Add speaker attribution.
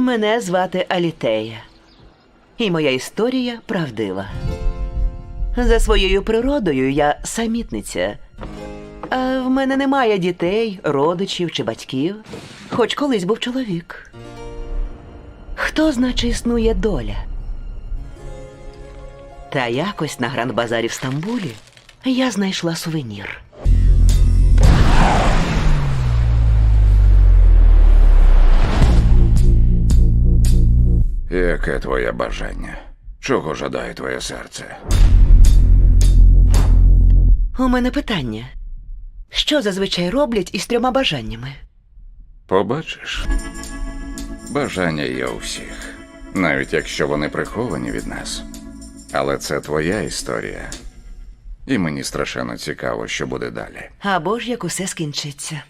Speaker 1: Мене звати Алітея. І моя історія правдива. За своєю природою я самітниця. А в мене немає дітей, родичів чи батьків, хоч колись був чоловік. Хто, значить, існує доля? Та якось на гранд-базарі в Стамбулі я знайшла сувенір.
Speaker 2: Яке твоє бажання? Чого жадає твоє серце?
Speaker 1: У мене питання. Що зазвичай роблять із трьома бажаннями?
Speaker 2: Побачиш? Бажання є у всіх, навіть якщо вони приховані від нас. Але це твоя історія. І мені страшенно цікаво, що буде далі.
Speaker 1: Або ж як усе скінчиться.